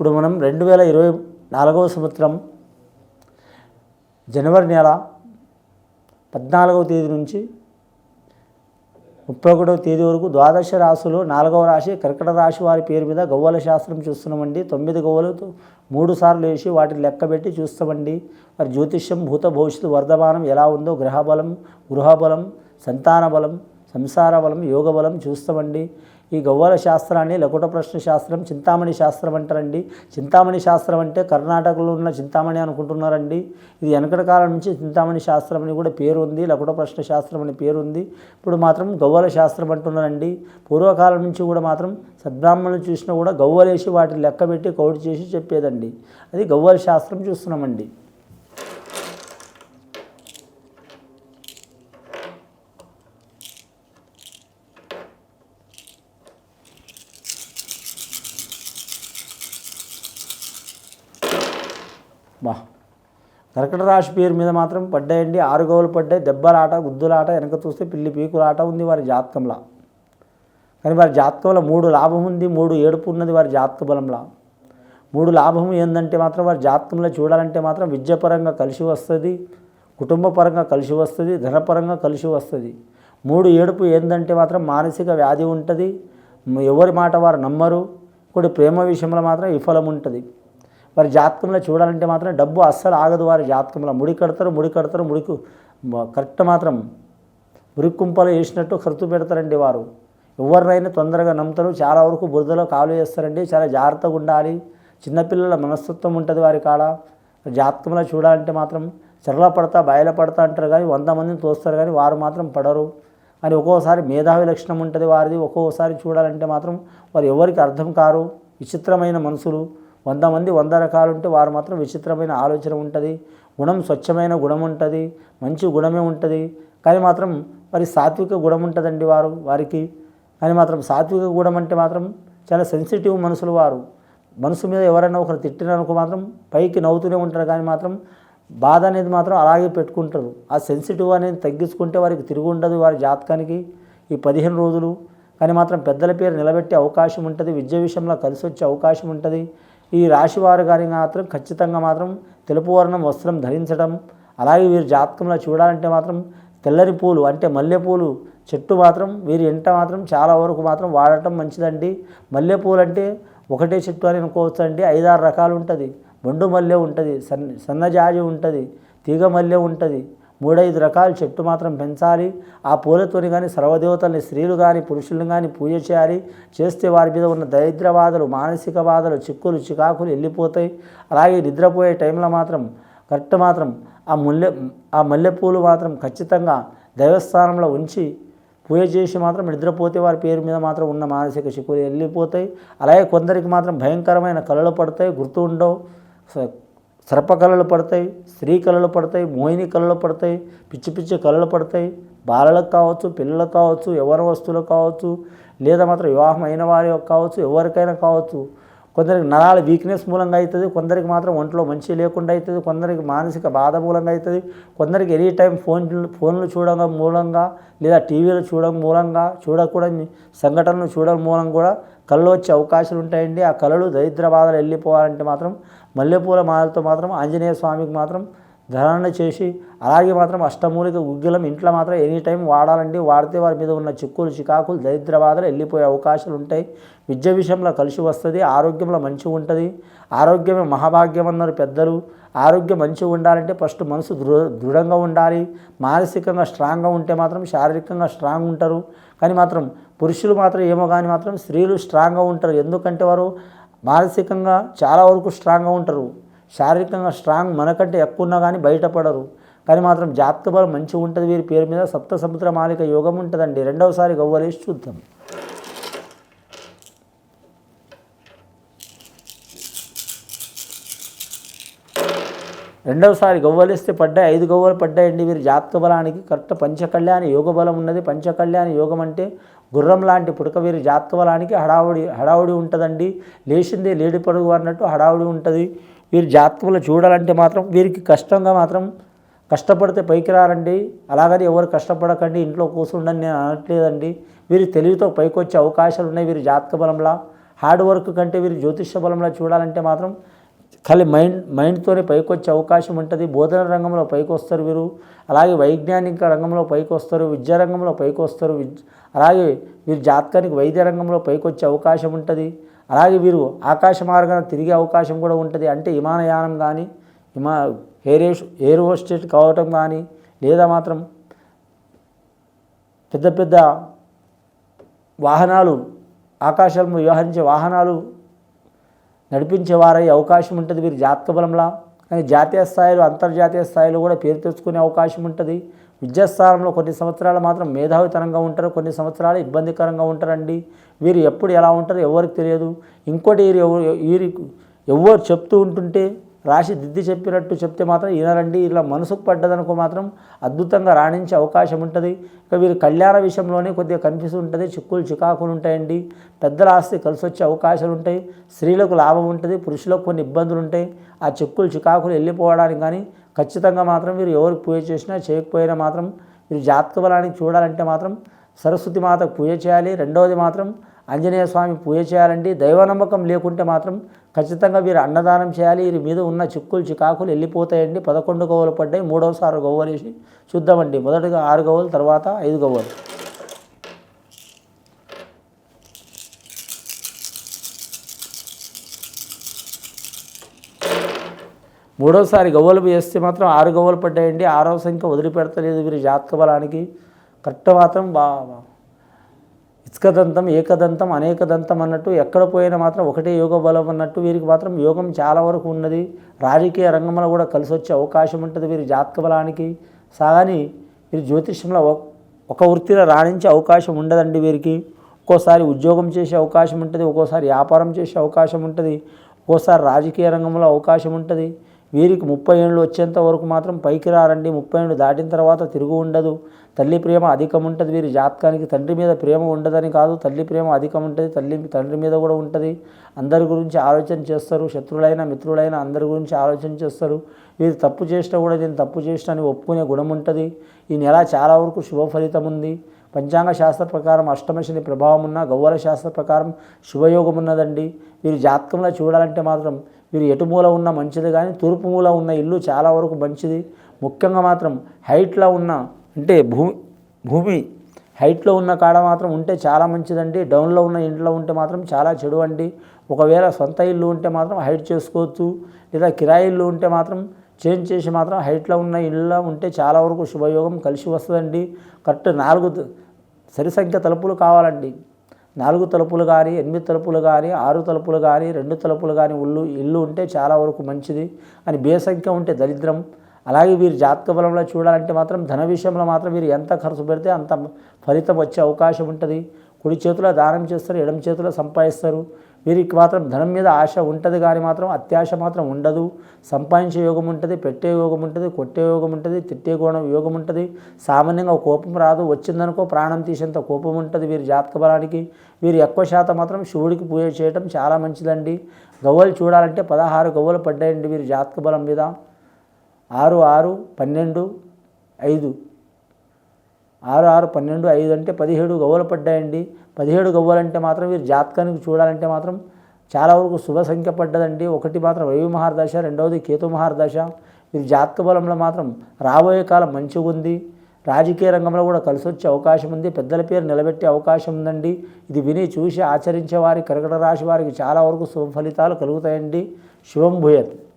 ఇప్పుడు మనం రెండు వేల ఇరవై నాలుగవ సంవత్సరం జనవరి నెల పద్నాలుగవ తేదీ నుంచి ముప్పై ఒకటవ తేదీ వరకు ద్వాదశ రాశులు నాలుగవ రాశి కర్కట రాశి వారి పేరు మీద గవ్వల శాస్త్రం చూస్తున్నామండి. తొమ్మిది గవ్వలతో మూడు సార్లు వేసి వాటిని లెక్కబెట్టి చూస్తామండి. మరి జ్యోతిష్యం భూత భవిష్యత్తు వర్ధమానం ఎలా ఉందో గ్రహబలం గృహబలం సంతాన బలం సంసార బలం యోగ బలం చూస్తామండి. ఈ గవ్వల శాస్త్రాన్ని లకుట ప్రశ్న శాస్త్రం చింతామణి శాస్త్రం అంటారండి. చింతామణి శాస్త్రం అంటే కర్ణాటకలో ఉన్న చింతామణి అనుకుంటున్నారండి. ఇది వెనకటి కాలం నుంచి చింతామణి శాస్త్రం అని కూడా పేరు ఉంది లకుట ప్రశ్న శాస్త్రం అని పేరు ఉంది ఇప్పుడు మాత్రం గవ్వల శాస్త్రం అంటున్నారండి. పూర్వకాలం నుంచి కూడా మాత్రం సద్బ్రాహ్మణులు చూసినా కూడా గవ్వలేసి వాటిని లెక్క పెట్టి కౌటి చేసి చెప్పేదండి. అది గవ్వల శాస్త్రం చూస్తున్నామండి. బా. కర్కట రాశి పేరు మీద మాత్రం పడ్డాయండి. ఆరు గోవులు పడ్డాయి. దెబ్బలాట గుద్దులాట వెనక చూస్తే పిల్లి పీకులాట ఉంది వారి జాతకంలా. కానీ వారి జాతకంలో మూడు లాభం ఉంది మూడు ఏడుపు ఉన్నది వారి జాతక బలంలా. మూడు లాభం ఏంటంటే మాత్రం వారి జాతకంలో చూడాలంటే మాత్రం విద్యాపరంగా కలిసి వస్తుంది కుటుంబపరంగా కలిసి వస్తుంది ధనపరంగా కలిసి వస్తుంది. మూడు ఏడుపు ఏంటంటే మాత్రం మానసిక వ్యాధి ఉంటుంది. ఎవరి మాట వారు నమ్మరు. కొన్ని ప్రేమ విషయంలో మాత్రం విఫలం ఉంటుంది. వారి జాతకంలో చూడాలంటే మాత్రం డబ్బు అస్సలు ఆగదు వారి జాతకంలో. ముడి కడతారు ముడి కడతారు ముడికు కరెక్ట్ మాత్రం మురిక్కుంపలు వేసినట్టు ఖర్చు పెడతారండి వారు. ఎవరినైనా తొందరగా నమ్ముతారు చాలా వరకు బురదలో కాలు వేస్తారండి చాలా జాగ్రత్తగా ఉండాలి. చిన్నపిల్లల మనస్తత్వం ఉంటుంది వారి కాడ. జాతకంలో చూడాలంటే మాత్రం చెరల పడతా బయల పడతా అంటారు కానీ వంద మందిని తోస్తారు కానీ వారు మాత్రం పడరు. అని ఒక్కోసారి మేధావి లక్షణం ఉంటుంది వారిది ఒక్కోసారి చూడాలంటే మాత్రం వారు ఎవరికి అర్థం కారు విచిత్రమైన మనసులు. వంద మంది వంద రకాలు ఉంటే వారు మాత్రం విచిత్రమైన ఆలోచన ఉంటుంది. గుణం స్వచ్ఛమైన గుణం ఉంటుంది. మంచి గుణమే ఉంటుంది. కానీ మాత్రం మరి సాత్విక గుణం ఉంటుందండి వారు వారికి. కానీ మాత్రం సాత్విక గుణం అంటే మాత్రం చాలా సెన్సిటివ్ మనసులు వారు. మనసు మీద ఎవరైనా ఒకరు తిట్టిననుకో మాత్రం పైకి నవ్వుతూనే ఉంటారు. కానీ మాత్రం బాధ అనేది మాత్రం అలాగే పెట్టుకుంటారు. ఆ సెన్సిటివ్ అనేది తగ్గించుకుంటే వారికి తిరిగి ఉండదు వారి జాతకానికి ఈ పదిహేను రోజులు. కానీ మాత్రం పెద్దల పేరు నిలబెట్టే అవకాశం ఉంటుంది. విద్య విషయంలో కలిసి వచ్చే అవకాశం ఉంటుంది. ఈ రాశివారు కానీ మాత్రం ఖచ్చితంగా మాత్రం తెలుపు వర్ణం వస్త్రం ధరించడం అలాగే వీరి జాతకంలో చూడాలంటే మాత్రం తెల్లని పూలు అంటే మల్లెపూలు చెట్టు మాత్రం వీరి ఇంట మాత్రం చాలా వరకు మాత్రం వాడటం మంచిదండి. మల్లెపూలు అంటే ఒకటే చెట్టు అని అనుకోవచ్చు అండి ఐదారు రకాలు ఉంటుంది. బొండు మల్లె ఉంటుంది సన్న సన్నజాజి ఉంటుంది తీగ మల్లె ఉంటుంది మూడైదు రకాల చెట్టు మాత్రం పెంచాలి. ఆ పూలతోని కానీ సర్వదేవతల్ని స్త్రీలు కానీ పురుషులను కానీ పూజ చేయాలి. చేస్తే వారి మీద ఉన్న దరిద్ర బాధలు మానసిక బాధలు చిక్కులు చికాకులు వెళ్ళిపోతాయి అలాగే నిద్రపోయే టైంలో మాత్రం కరెక్ట్ మాత్రం ఆ ముల్లె ఆ మల్లెపూలు మాత్రం ఖచ్చితంగా దైవస్థానంలో ఉంచి పూజ చేసి మాత్రం నిద్రపోతే వారి పేరు మీద మాత్రం ఉన్న మానసిక చిక్కులు వెళ్ళిపోతాయి అలాగే కొందరికి మాత్రం భయంకరమైన కళలు పడతాయి గుర్తు ఉండవు. సర్ప కళలు పడతాయి స్త్రీ కళలు పడతాయి మోహిని కళలు పడతాయి పిచ్చి పిచ్చి కళలు పడతాయి. బాలలకు కావచ్చు పిల్లలకు కావచ్చు ఎవరి వస్తువులకు కావచ్చు లేదా మాత్రం వివాహం అయిన వారి కావచ్చు ఎవరికైనా కావచ్చు. కొందరికి నరాల వీక్నెస్ మూలంగా అవుతుంది కొందరికి మాత్రం ఒంట్లో మంచి లేకుండా అవుతుంది కొందరికి మానసిక బాధ మూలంగా అవుతుంది కొందరికి ఎనీ టైం ఫోన్ ఫోన్లు చూడడం మూలంగా లేదా టీవీలు చూడడం మూలంగా చూడకూడని సంఘటనలు చూడడం మూలంగా కూడా కళ్ళు వచ్చే అవకాశాలు ఉంటాయండి. ఆ కళలు దరిద్ర బాధలు వెళ్ళిపోవాలంటే మాత్రం మల్లెపూల మాలతో మాత్రం ఆంజనేయ స్వామికి మాత్రం ధారణ చేసి అలాగే మాత్రం అష్టమూలిక గుగ్గిలం ఇంట్లో మాత్రం ఎనీ టైం వాడాలండి. వాడితే వారి మీద ఉన్న చిక్కులు చికాకులు దరిద్ర బాధలు వెళ్ళిపోయే అవకాశాలు ఉంటాయి. విద్య విషయంలో కలిసి వస్తుంది ఆరోగ్యంలో మంచిగా ఉంటుంది. ఆరోగ్యమే మహాభాగ్యం అన్నారు పెద్దలు. ఆరోగ్యం మంచిగా ఉండాలంటే ఫస్ట్ మనసు దృఢ దృఢంగా ఉండాలి. మానసికంగా స్ట్రాంగ్గా ఉంటే మాత్రం శారీరకంగా స్ట్రాంగ్ ఉంటారు. కానీ మాత్రం పురుషులు మాత్రం ఏమో కానీ మాత్రం స్త్రీలు స్ట్రాంగ్గా ఉంటారు. ఎందుకంటే వారు మానసికంగా చాలా వరకు స్ట్రాంగ్గా ఉంటారు. శారీరకంగా స్ట్రాంగ్ మనకంటే ఎక్కువ ఉన్నా కానీ బయటపడరు. కానీ మాత్రం జాతక బలం మంచిగా ఉంటుంది వీరి పేరు మీద సప్త సముద్ర మాలిక యోగం ఉంటుందండి. రెండవసారి గవ్వలేసి చూద్దాం. రెండవసారి గవ్వలిస్తే పడ్డాయి ఐదు గవ్వలు పడ్డాయండి వీరి జాతక బలానికి కరెక్ట్ పంచకళ్యాణ యోగ బలం ఉన్నది. పంచకళ్యాణ యోగం అంటే గుర్రం లాంటి పుడక వీరి జాతక బలానికి హడావుడి హడావుడి ఉంటుందండి. లేచిందే లేడి పడుగు అన్నట్టు హడావుడి ఉంటుంది. వీరి జాతకంలో చూడాలంటే మాత్రం వీరికి కష్టంగా మాత్రం కష్టపడితే పైకి రారండి. అలాగని ఎవరు కష్టపడకండి. ఇంట్లో కూర్చుండని నేను అనట్లేదండి. వీరి తెలివితో పైకి వచ్చే అవకాశాలు ఉన్నాయి వీరి జాతక బలంలా హార్డ్ వర్క్ కంటే వీరు జ్యోతిష్య బలంలో చూడాలంటే మాత్రం ఖాళీ మైండ్ మైండ్తోనే పైకి వచ్చే అవకాశం ఉంటుంది. బోధన రంగంలో పైకి వస్తారు వీరు. అలాగే వైజ్ఞానిక రంగంలో పైకి వస్తారు విద్యా రంగంలో పైకి వస్తారు అలాగే వీరు జాతకానికి వైద్య రంగంలో పైకి వచ్చే అవకాశం ఉంటుంది. అలాగే వీరు ఆకాశ మార్గాన్ని తిరిగే అవకాశం కూడా ఉంటుంది. అంటే విమానయానం కానీ విమా ఎయిర్ ఎయిర్ హోస్టెట్ కావటం కానీ లేదా మాత్రం పెద్ద పెద్ద వాహనాలు ఆకాశంలో వ్యవహరించే వాహనాలు నడిపించేవారై అవకాశం ఉంటుంది వీరి జాతక బలంలా. కానీ జాతీయ స్థాయిలో అంతర్జాతీయ స్థాయిలో కూడా పేరు తెచ్చుకునే అవకాశం ఉంటుంది. విద్యాస్థానంలో కొన్ని సంవత్సరాలు మాత్రం మేధావితనంగా ఉంటారు కొన్ని సంవత్సరాలు ఇబ్బందికరంగా ఉంటారండి. వీరు ఎప్పుడు ఎలా ఉంటారో ఎవరికి తెలియదు. ఇంకోటి వీరు వీరి ఎవరు చెప్తూ ఉంటుంటే రాసి దిద్ది చెప్పినట్టు చెప్తే మాత్రం వినరండి ఇలా మనసుకు పడ్డదనుకో మాత్రం అద్భుతంగా రాణించే అవకాశం ఉంటుంది. ఇక వీరు కళ్యాణ విషయంలోనే కొద్దిగా కనిపిస్తూ ఉంటుంది. చిక్కులు చికాకులు ఉంటాయండి. పెద్దల ఆస్తి కలిసి వచ్చే అవకాశాలు ఉంటాయి. స్త్రీలకు లాభం ఉంటుంది. పురుషులకు కొన్ని ఇబ్బందులు ఉంటాయి. ఆ చిక్కులు చికాకులు వెళ్ళిపోవడానికి కానీ ఖచ్చితంగా మాత్రం వీరు ఎవరికి పూజ చేసినా చేయకపోయినా మాత్రం మీరు జాతక బలానికి చూడాలంటే మాత్రం సరస్వతి మాతకు పూజ చేయాలి. రెండవది మాత్రం ఆంజనేయ స్వామి పూజ చేయాలండి దైవ నమ్మకం లేకుంటే మాత్రం ఖచ్చితంగా వీరు అన్నదానం చేయాలి. వీరి మీద ఉన్న చిక్కులు చికాకులు వెళ్ళిపోతాయండి. పదకొండు గవ్వలు పడ్డాయి. మూడవసారి గవ్వలు వేసి చూద్దామండి. మొదటిగా ఆరు గవ్వలు తర్వాత ఐదు గవ్వలు. మూడోసారి గవ్వలు వేస్తే మాత్రం ఆరు గవ్వలు పడ్డాయండి. ఆరవ సంఖ్య వదిలిపెడతలేదు వీరి జాతక బలానికి. కరెక్ట్ మాత్రం బా ఇసుకదంతం ఏకదంతం అనేకదంతం అన్నట్టు ఎక్కడ పోయినా మాత్రం ఒకటే యోగ బలం అన్నట్టు వీరికి మాత్రం యోగం చాలా వరకు ఉన్నది. రాజకీయ రంగంలో కూడా కలిసి వచ్చే అవకాశం ఉంటుంది వీరి జాతక బలానికి. సాగాని వీరి జ్యోతిష్యంలో ఒక వృత్తిలో రాణించే అవకాశం ఉండదండి వీరికి. ఒక్కోసారి ఉద్యోగం చేసే అవకాశం ఉంటుంది ఒక్కోసారి వ్యాపారం చేసే అవకాశం ఉంటుంది ఒక్కోసారి రాజకీయ రంగంలో అవకాశం ఉంటుంది. వీరికి ముప్పై ఏళ్ళు వచ్చేంత వరకు మాత్రం పైకి రారండి. ముప్పై ఏళ్ళు దాటిన తర్వాత తిరుగు ఉండదు. తల్లి ప్రేమ అధికం ఉంటుంది. వీరి జాతకానికి తండ్రి మీద ప్రేమ ఉండదని కాదు. తల్లి ప్రేమ అధికం ఉంటుంది. తల్లి తండ్రి మీద కూడా ఉంటుంది. అందరి గురించి ఆలోచన చేస్తారు. శత్రులైన మిత్రులైన అందరి గురించి ఆలోచన చేస్తారు. వీరు తప్పు చేసినా కూడా నేను తప్పు చేసిన అని ఒప్పుకునే గుణం ఉంటుంది. ఈ నెల చాలా వరకు శుభ ఫలితం ఉంది. పంచాంగ శాస్త్ర ప్రకారం అష్టమశని ప్రభావం ఉన్న గౌరవ శాస్త్ర ప్రకారం శుభయోగం ఉన్నదండి. వీరి జాతకంలో చూడాలంటే మాత్రం మీరు ఎటు మూల ఉన్న మంచిది కానీ తూర్పు మూల ఉన్న ఇల్లు చాలా వరకు మంచిది. ముఖ్యంగా మాత్రం హైట్లో ఉన్న అంటే భూమి భూమి హైట్లో ఉన్న కాడ మాత్రం ఉంటే చాలా మంచిదండి. డౌన్లో ఉన్న ఇంట్లో ఉంటే మాత్రం చాలా చెడు అండి. ఒకవేళ సొంత ఇల్లు ఉంటే మాత్రం హైట్ చేసుకోవచ్చు. లేదా కిరాయి ఇల్లు ఉంటే మాత్రం చేంజ్ చేసి మాత్రం హైట్లో ఉన్న ఇళ్ళ ఉంటే చాలా వరకు శుభయోగం కలిసి వస్తుందండి. కరెక్ట్ నాలుగు సరి సంఖ్య తలుపులు కావాలండి. నాలుగు తలుపులు కానీ ఎనిమిది తలుపులు కానీ ఆరు తలుపులు కానీ రెండు తలుపులు కానీ ఉళ్ళు ఇల్లు ఉంటే చాలా వరకు మంచిది. అని బేసంఖ్య ఉంటే దరిద్రం. అలాగే వీరు జాతక బలంలో చూడాలంటే మాత్రం ధన విషయంలో మాత్రం వీరు ఎంత ఖర్చు పెడితే అంత ఫలితం వచ్చే అవకాశం ఉంటుంది. కుడి చేతిలో దానం చేస్తారు ఎడమ చేతిలో సంపాదిస్తారు. వీరికి మాత్రం ధనం మీద ఆశ ఉంటుంది కానీ మాత్రం అత్యాశ మాత్రం ఉండదు. సంపాదించే యోగం ఉంటుంది పెట్టే యోగం ఉంటుంది కొట్టే యోగం ఉంటుంది తిట్టే గుణం యోగం ఉంటుంది. సామాన్యంగా కోపం రాదు వచ్చిందనుకో ప్రాణం తీసేంత కోపం ఉంటుంది వీరి జాతక బలానికి. వీరు ఎక్కువ శాతం మాత్రం శివుడికి పూజ చేయడం చాలా మంచిదండి. గవ్వలు చూడాలంటే పదహారు గవ్వలు పడ్డాయండి వీరి జాతక బలం మీద. ఆరు ఆరు పన్నెండు ఐదు. ఆరు ఆరు పన్నెండు ఐదు అంటే పదిహేడు గవ్వలు పడ్డాయండి. పదిహేడు గవ్వలంటే మాత్రం మీరు జాతకానికి చూడాలంటే మాత్రం చాలా వరకు శుభ సంఖ్య పడ్డదండి. ఒకటి మాత్రం రవి మహారదశ రెండవది కేతు మహారదశ. మీరు జాతక బలంలో మాత్రం రాబోయే కాలం మంచిగా ఉంది. రాజకీయ రంగంలో కూడా కలిసి వచ్చే అవకాశం ఉంది. పెద్దల పేరు నిలబెట్టే అవకాశం ఉందండి. ఇది విని చూసి ఆచరించే వారి కర్కట రాశి వారికి చాలా వరకు శుభ ఫలితాలు కలుగుతాయండి. శుభం భూయత్.